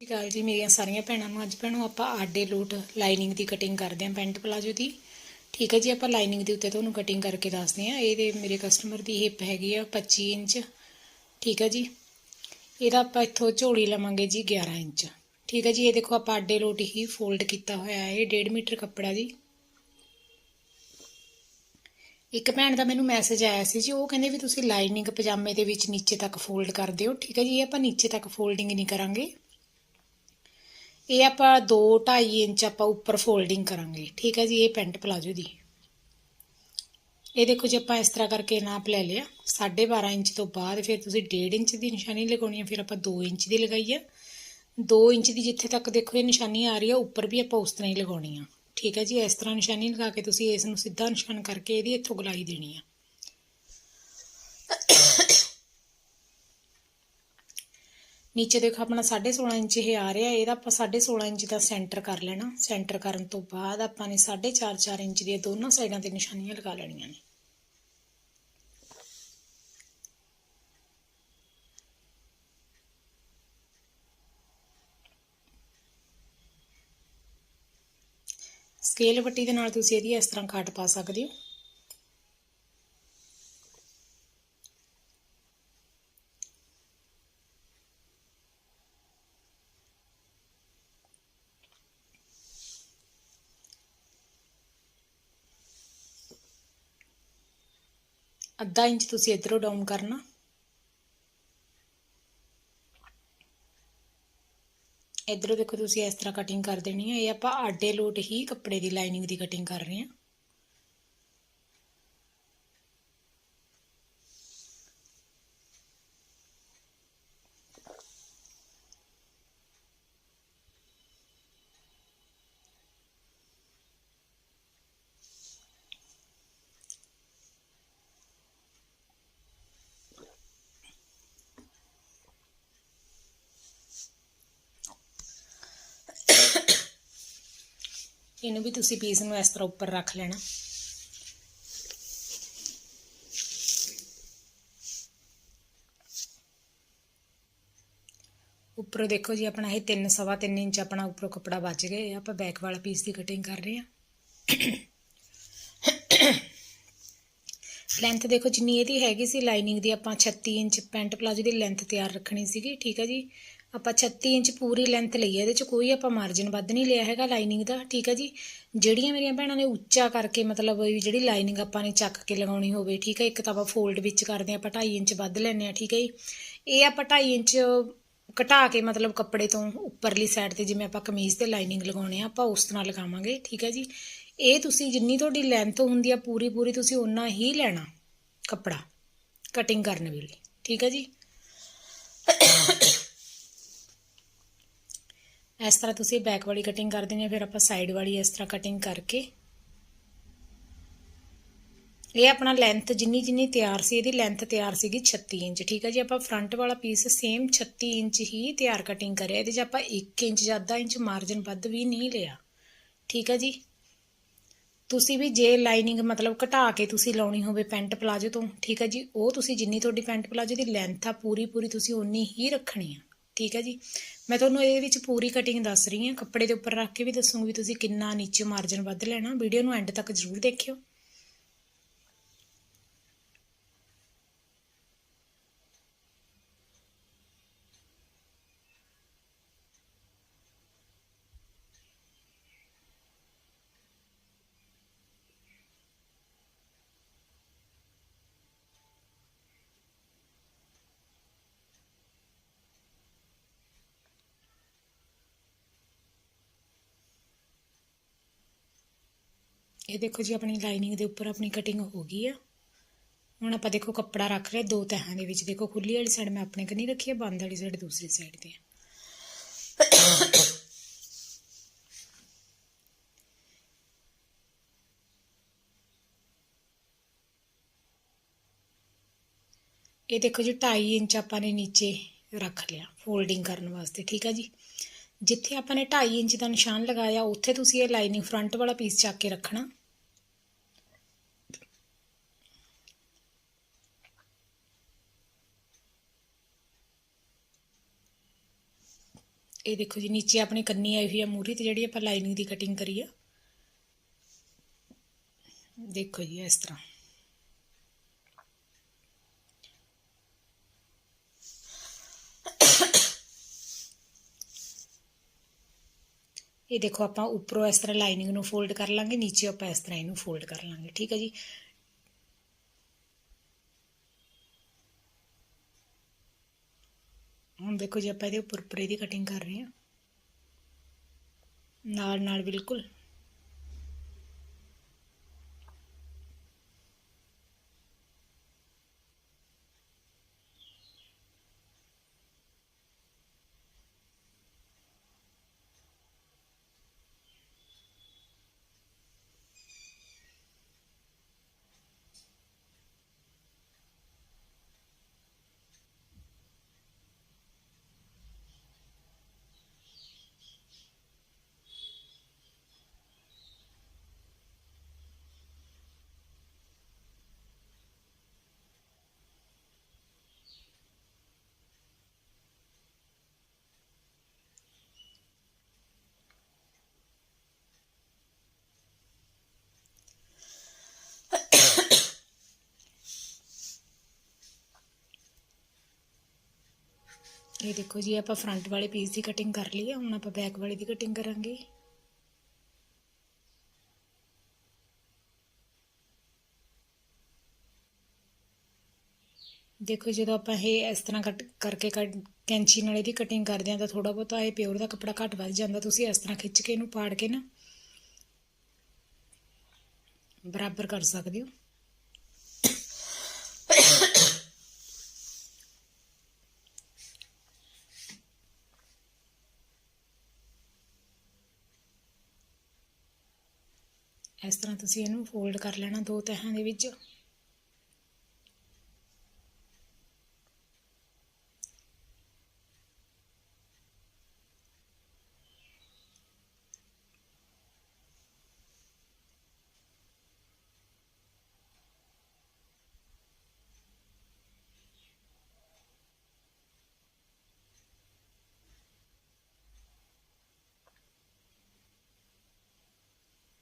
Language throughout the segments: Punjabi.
ਸਤਿ ਸ਼੍ਰੀ ਅਕਾਲ ਜੀ, ਮੇਰੀਆਂ ਸਾਰੀਆਂ ਭੈਣਾਂ ਨੂੰ ਅੱਜ ਭੈਣੋ ਆਪਾਂ ਆਡੇ ਲੂਟ ਲਾਈਨਿੰਗ ਦੀ ਕਟਿੰਗ ਕਰਦੇ ਆਂ ਪੈਂਟ ਪਲਾਜੋ ਦੀ। ਠੀਕ ਹੈ ਜੀ, ਆਪਾਂ ਲਾਈਨਿੰਗ ਦੇ ਉੱਤੇ ਤੁਹਾਨੂੰ ਕਟਿੰਗ ਕਰਕੇ ਦੱਸਦੇ ਆਂ ਇਹਦੇ ਮੇਰੇ ਕਸਟਮਰ ਦੀ ਹਿੱਪ ਹੈਗੀ ਆ 25 ਇੰਚ। ਠੀਕ ਹੈ ਜੀ, ਇਹਦਾ ਆਪਾਂ ਇੱਥੋਂ ਝੋਲੀ ਲਵਾਂਗੇ ਜੀ 11 ਇੰਚ। ਠੀਕ ਹੈ ਜੀ, ਇਹ ਦੇਖੋ ਆਪਾਂ ਆਡੇ ਲੋਟ ਹੀ ਫੋਲਡ ਕੀਤਾ ਹੋਇਆ ਹੈ, ਇਹ 1.5 ਮੀਟਰ ਕੱਪੜਾ ਜੀ। ਇੱਕ ਭੈਣ ਦਾ ਮੈਨੂੰ ਮੈਸੇਜ ਆਇਆ ਸੀ ਜੀ, ਉਹ ਕਹਿੰਦੇ ਵੀ ਤੁਸੀਂ ਲਾਈਨਿੰਗ ਪਜਾਮੇ ਦੇ ਵਿੱਚ ਨੀਚੇ ਤੱਕ ਫੋਲਡ ਕਰ ਦਿਓ। ਠੀਕ ਹੈ ਜੀ, ਇਹ ਆਪਾਂ ਨੀਚੇ ਤੱਕ ਫੋਲਡਿੰਗ ਨਹੀਂ ਕਰਾਂਗੇ। ਇਹ ਆਪਾਂ 2 2.5 ਇੰਚ ਆਪਾਂ ਉੱਪਰ ਫੋਲਡਿੰਗ ਕਰਾਂਗੇ। ਠੀਕ ਹੈ ਜੀ, ਇਹ ਪੈਂਟ ਪਲਾਜੋ ਦੀ। ਇਹ ਦੇਖੋ ਜੀ, ਆਪਾਂ ਇਸ ਤਰ੍ਹਾਂ ਕਰਕੇ ਨਾਪ ਲੈ ਲਿਆ। 12.5 ਇੰਚ ਤੋਂ ਬਾਅਦ ਫਿਰ ਤੁਸੀਂ 1.5 ਇੰਚ ਦੀ ਨਿਸ਼ਾਨੀ ਲਗਾਉਣੀ ਹੈ, ਫਿਰ ਆਪਾਂ 2 ਇੰਚ ਦੀ ਲਗਾਈ ਆ 2 ਇੰਚ ਦੀ ਜਿੱਥੇ ਤੱਕ ਦੇਖੋ ਇਹ ਨਿਸ਼ਾਨੀ ਆ ਰਹੀ ਹੈ, ਉੱਪਰ ਵੀ ਆਪਾਂ ਉਸ ਤਰ੍ਹਾਂ ਹੀ ਲਗਾਉਣੀ ਆ। ਠੀਕ ਹੈ ਜੀ, ਇਸ ਤਰ੍ਹਾਂ ਨਿਸ਼ਾਨੀ ਲਗਾ ਕੇ ਤੁਸੀਂ ਇਸ ਨੂੰ ਸਿੱਧਾ ਨਿਸ਼ਾਨ ਕਰਕੇ ਇਹਦੀ ਇੱਥੋਂ ਗਲਾਈ ਦੇਣੀ ਆ। ਨੀਚੇ ਦੇਖੋ ਆਪਣਾ 16.5 ਇੰਚ ਇਹ ਆ ਰਿਹਾ, ਇਹਦਾ ਆਪਾਂ 16.5 ਇੰਚ ਦਾ ਸੈਂਟਰ ਕਰ ਲੈਣਾ। ਸੈਂਟਰ ਕਰਨ ਤੋਂ ਬਾਅਦ ਆਪਾਂ ਨੇ 4.5 4 ਇੰਚ ਦੀਆਂ ਦੋਨਾਂ ਸਾਈਡਾਂ ਤੇ ਨਿਸ਼ਾਨੀਆਂ ਲਗਾ ਲੈਣੀਆਂ ਨੇ। ਸਕੇਲ ਵੱਟੀ ਦੇ ਨਾਲ ਤੁਸੀਂ ਇਹਦੀ ਇਸ ਤਰ੍ਹਾਂ ਕਾਟ ਪਾ ਸਕਦੇ ਹੋ। ਅੱਧਾ ਇੰਚ ਤੁਸੀਂ ਇਧਰੋਂ ਡਾਊਨ ਕਰਨਾ। ਇਧਰੋਂ ਦੇਖੋ ਤੁਸੀਂ ਇਸ ਤਰ੍ਹਾਂ ਕਟਿੰਗ ਕਰ ਦੇਣੀ ਹੈ। ਇਹ ਆਪਾਂ ਆਡੇ ਲੋਟ ਹੀ ਕੱਪੜੇ ਦੀ ਲਾਈਨਿੰਗ ਦੀ ਕਟਿੰਗ ਕਰ ਰਹੇ ਹਾਂ। ਇਹਨੂੰ ਵੀ ਤੁਸੀਂ ਪੀਸ ਨੂੰ ਇਸ ਤਰ੍ਹਾਂ ਉੱਪਰ ਰੱਖ ਲੈਣਾ। ਉੱਪਰੋਂ ਦੇਖੋ ਜੀ, ਆਪਣਾ ਇਹ 3 ਸਵਾ 3 ਇੰਚ ਆਪਣਾ ਉੱਪਰੋਂ ਕੱਪੜਾ ਬਚ ਗਿਆ। ਆਪਾਂ ਬੈਕ ਵਾਲਾ ਪੀਸ ਦੀ ਕਟਿੰਗ ਕਰ ਰਹੇ ਹਾਂ। ਲੈਂਥ ਦੇਖੋ ਜਿੰਨੀ ਇਹਦੀ ਹੈਗੀ ਸੀ ਲਾਈਨਿੰਗ ਦੀ ਆਪਾਂ 36 ਇੰਚ ਪੈਂਟ ਪਲਾਜੋ ਦੀ ਲੈਂਥ ਤਿਆਰ ਰੱਖਣੀ ਸੀਗੀ, ਠੀਕ ਹੈ ਜੀ। ਆਪਾਂ 36 ਇੰਚ ਪੂਰੀ ਲੈਂਥ ਲਈ ਹੈ, ਇਹਦੇ ਚ ਕੋਈ ਆਪਾਂ ਮਾਰਜਨ ਵੱਧ ਨਹੀਂ ਲਿਆ ਹੈਗਾ ਲਾਈਨਿੰਗ ਦਾ, ਠੀਕ ਹੈ ਜੀ? ਜਿਹੜੀਆਂ ਮੇਰੀਆਂ ਭੈਣਾਂ ਨੇ ਉੱਚਾ ਕਰਕੇ ਮਤਲਬ ਵੀ ਜਿਹੜੀ ਲਾਈਨਿੰਗ ਆਪਾਂ ਨੇ ਚੱਕ ਕੇ ਲਗਾਉਣੀ ਹੋਵੇ, ਠੀਕ ਹੈ, ਇੱਕ ਤਾਂ ਆਪਾਂ ਫੋਲਡ ਵਿੱਚ ਕਰਦੇ ਆਪਾਂ 2.5 ਇੰਚ ਵੱਧ ਲੈਂਦੇ ਆ ਠੀਕ ਹੈ ਜੀ? ਇਹ ਆਪਾਂ 2.5 ਇੰਚ ਘਟਾ ਕੇ ਮਤਲਬ ਕੱਪੜੇ ਤੋਂ ਉੱਪਰਲੀ ਸਾਈਡ ਤੇ ਜਿਵੇਂ ਆਪਾਂ ਕਮੀਜ਼ ਤੇ ਲਾਈਨਿੰਗ ਲਗਾਉਣੇ ਆ, ਆਪਾਂ ਉਸ ਤਰ੍ਹਾਂ ਲਗਾਵਾਂਗੇ, ਠੀਕ ਹੈ ਜੀ? ਇਹ ਤੁਸੀਂ ਜਿੰਨੀ ਤੁਹਾਡੀ ਲੈਂਥ ਹੁੰਦੀ ਆ ਪੂਰੀ ਪੂਰੀ ਤੁਸੀਂ ਓਨਾ ਹੀ ਲੈਣਾ ਕੱਪੜਾ ਕਟਿੰਗ ਕਰਨ ਵੇਲੇ, ਠੀਕ ਹੈ ਜੀ? ਇਸ ਤਰ੍ਹਾਂ ਤੁਸੀਂ ਬੈਕ ਵਾਲੀ ਕਟਿੰਗ ਕਰ ਦੇਣੀ ਹੈ, ਫਿਰ ਆਪਾਂ ਸਾਈਡ ਵਾਲੀ ਇਸ ਤਰ੍ਹਾਂ ਕਟਿੰਗ ਕਰਕੇ। ਇਹ ਆਪਣਾ ਲੈਂਥ ਜਿੰਨੀ ਜਿੰਨੀ ਤਿਆਰ ਸੀ, ਇਹਦੀ ਲੈਂਥ ਤਿਆਰ ਸੀਗੀ 36 ਇੰਚ, ਠੀਕ ਹੈ ਜੀ? ਆਪਾਂ ਫਰੰਟ ਵਾਲਾ ਪੀਸ ਸੇਮ 36 ਇੰਚ ਹੀ ਤਿਆਰ ਕਟਿੰਗ ਕਰਿਆ, ਇਹਦੇ 'ਚ ਆਪਾਂ 1 ਇੰਚ ਜਾਂ ਅੱਧਾ ਇੰਚ ਮਾਰਜਨ ਵੱਧ ਵੀ ਨਹੀਂ ਲਿਆ, ਠੀਕ ਹੈ ਜੀ? ਤੁਸੀਂ ਵੀ ਜੇ ਲਾਈਨਿੰਗ ਮਤਲਬ ਘਟਾ ਕੇ ਤੁਸੀਂ ਲਾਉਣੀ ਹੋਵੇ ਪੈਂਟ ਪਲਾਜੋ ਤੋਂ, ਠੀਕ ਹੈ ਜੀ? ਉਹ ਤੁਸੀਂ ਜਿੰਨੀ ਤੁਹਾਡੀ ਪੈਂਟ ਪਲਾਜੋ ਦੀ ਲੈਂਥ ਆ, ਪੂਰੀ ਪੂਰੀ ਤੁਸੀਂ ਉਨੀ ਹੀ ਰੱਖਣੀ ਆ। ਠੀਕ ਹੈ ਜੀ। ਮੈਂ ਤੁਹਾਨੂੰ ਇਹਦੇ ਵਿੱਚ ਪੂਰੀ ਕਟਿੰਗ ਦੱਸ ਰਹੀ ਹਾਂ। ਕੱਪੜੇ ਦੇ ਉੱਪਰ ਰੱਖ ਕੇ ਵੀ ਦੱਸੂਗੀ ਵੀ ਤੁਸੀਂ ਕਿੰਨਾ ਨੀਚੇ ਮਾਰਜਨ ਵੱਧ ਲੈਣਾ। ਵੀਡੀਓ ਨੂੰ ਐਂਡ ਤੱਕ ਜ਼ਰੂਰ ਦੇਖਿਓ। ਇਹ ਦੇਖੋ ਜੀ, ਆਪਣੀ ਲਾਈਨਿੰਗ ਦੇ ਉੱਪਰ ਆਪਣੀ ਕਟਿੰਗ ਹੋ ਗਈ ਆ। ਹੁਣ ਆਪਾਂ ਦੇਖੋ ਕੱਪੜਾ ਰੱਖ ਲਿਆ, ਦੋ ਤਹਾਂ ਦੇ ਵਿੱਚ। ਦੇਖੋ ਖੁੱਲੀ ਵਾਲੀ ਸਾਈਡ ਮੈਂ ਆਪਣੇ ਕਨੀ ਰੱਖੀ ਹੈ ਬੰਦ ਵਾਲੀ ਸਾਈਡ ਦੂਸਰੀ ਸਾਈਡ ਤੇ ਇਹ ਦੇਖੋ ਜੀ 2.5 ਇੰਚ ਆਪਾਂ ਨੇ ਨੀਚੇ ਰੱਖ ਲਿਆ ਫੋਲਡਿੰਗ ਕਰਨ ਵਾਸਤੇ, ਠੀਕ ਆ ਜੀ? ਜਿੱਥੇ ਆਪਾਂ ਨੇ 2.5 ਇੰਚ ਦਾ ਨਿਸ਼ਾਨ ਲਗਾਇਆ, ਉੱਥੇ ਤੁਸੀਂ ਇਹ ਲਾਈਨਿੰਗ ਫਰੰਟ ਵਾਲਾ ਪੀਸ ਚੱਕ ਕੇ ਰੱਖਣਾ। ਇਹ ਦੇਖੋ ਜੀ, ਨੀਚੇ ਆਪਣੀ ਕੰਨੀ ਆਈ ਹੋਈ ਆ ਮੂਰੀ ਤੇ ਜਿਹੜੀ ਆਪਾਂ ਲਾਈਨਿੰਗ ਦੀ ਕਟਿੰਗ ਕਰੀ ਆ। ਦੇਖੋ ਜੀ, ਇਸ ਤਰ੍ਹਾਂ। ਇਹ ਦੇਖੋ, ਆਪਾਂ ਉੱਪਰੋਂ ਇਸ ਤਰ੍ਹਾਂ ਲਾਈਨਿੰਗ ਨੂੰ ਫੋਲਡ ਕਰ ਲਾਂਗੇ, ਨੀਚੇ ਆਪਾਂ ਇਸ ਤਰ੍ਹਾਂ ਇਹਨੂੰ ਫੋਲਡ ਕਰ ਲਾਂਗੇ, ਠੀਕ ਹੈ ਜੀ? ਹੁਣ ਦੇਖੋ ਜੀ ਆਪਾਂ ਇਹਦੇ ਉੱਪਰ ਉੱਪਰ ਇਹਦੀ ਕਟਿੰਗ ਕਰ ਰਹੇ ਹਾਂ। ਨਾਲ ਨਾਲ ਬਿਲਕੁਲ। ਇਹ ਦੇਖੋ ਜੀ, ਆਪਾਂ ਫਰੰਟ ਵਾਲੇ ਪੀਸ ਦੀ ਕਟਿੰਗ ਕਰ ਲਈ ਹੈ ਹੁਣ ਆਪਾਂ ਬੈਕ ਵਾਲੇ ਦੀ ਕਟਿੰਗ ਕਰਾਂਗੇ। ਦੇਖੋ, ਜਦੋਂ ਆਪਾਂ ਇਹ ਇਸ ਤਰ੍ਹਾਂ ਕੱਟ ਕਰਕੇ ਕੱਟ ਕੈਂਚੀ ਨਾਲ ਇਹਦੀ ਕਟਿੰਗ ਕਰਦੇ ਆ, ਤਾਂ ਥੋੜਾ ਬਹੁਤਾ ਇਹ ਪਿਓਰ ਦਾ ਕੱਪੜਾ ਘੱਟ ਵੱਧ ਜਾਂਦਾ। ਤੁਸੀਂ ਇਸ ਤਰ੍ਹਾਂ ਖਿੱਚ ਕੇ ਇਹਨੂੰ ਪਾੜ ਕੇ ਨਾ ਬਰਾਬਰ ਕਰ ਸਕਦੇ ਹੋ। ਇਸ ਤਰ੍ਹਾਂ ਤੁਸੀਂ ਇਹਨੂੰ ਫੋਲਡ ਕਰ ਲੈਣਾ ਦੋ ਤਹਾਂ ਦੇ ਵਿੱਚ।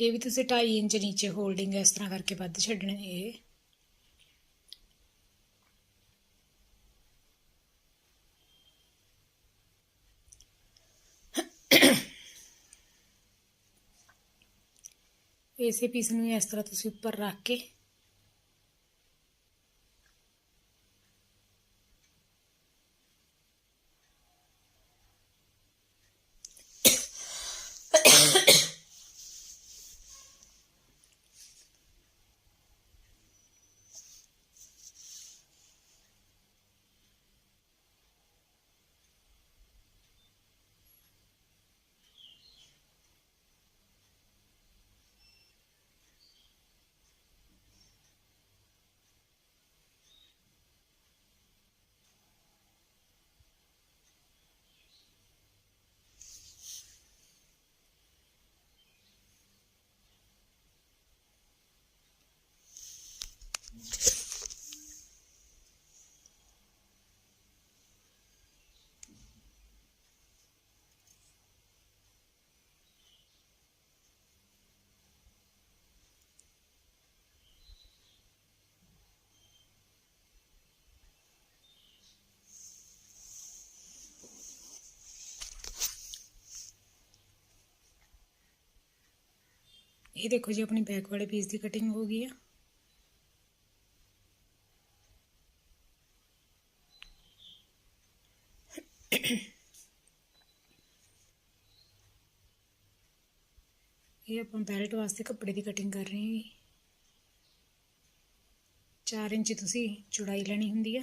ਇਹ ਵੀ ਤੁਸੀਂ 2.5 ਇੰਚ ਨੀਚੇ ਹੋਲਡਿੰਗ ਇਸ ਤਰ੍ਹਾਂ ਕਰਕੇ ਵੱਧ ਛੱਡਣੇ ਇਹ। ਇਸੇ ਪੀਸ ਨੂੰ ਇਸ ਤਰ੍ਹਾਂ ਤੁਸੀਂ ਉੱਪਰ ਰੱਖ ਕੇ ਇਹ ਦੇਖੋ ਜੀ, ਆਪਣੀ ਬੈਕ ਵਾਲੇ ਪੀਸ ਦੀ ਕਟਿੰਗ ਹੋ ਗਈ ਆ। ਇਹ ਆਪਾਂ ਬੈਲਟ ਵਾਸਤੇ ਕੱਪੜੇ ਦੀ ਕਟਿੰਗ ਕਰ ਰਹੇ ਹਾਂ 4 ਇੰਚ ਤੁਸੀਂ ਚੌੜਾਈ ਲੈਣੀ ਹੁੰਦੀ ਆ।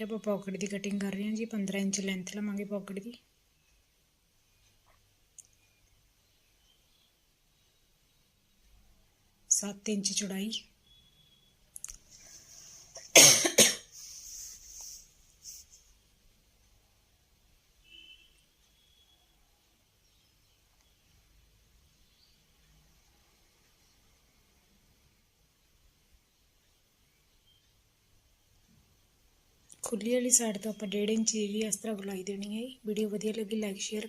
ਇਹ ਆਪਾਂ ਪਾਕਟ ਦੀ ਕਟਿੰਗ ਕਰ ਰਹੇ ਹਾਂ ਜੀ 15 ਇੰਚ ਲੈਂਥ ਲਵਾਂਗੇ ਪਾਕਟ ਦੀ। ਸੱਤ ਇੰਚ ਚੌੜਾਈ। ਖੁੱਲੀ ਵਾਲੀ ਸਾਈਡ ਤੋਂ ਆਪਾਂ 1.5 ਇੰਚ ਦੀ ਇਸ ਤਰ੍ਹਾਂ ਗੋਲਾਈ ਦੇਣੀ ਹੈ ਵੀਡੀਓ ਵਧੀਆ ਲੱਗੀ ਲਾਈਕ ਸ਼ੇਅਰ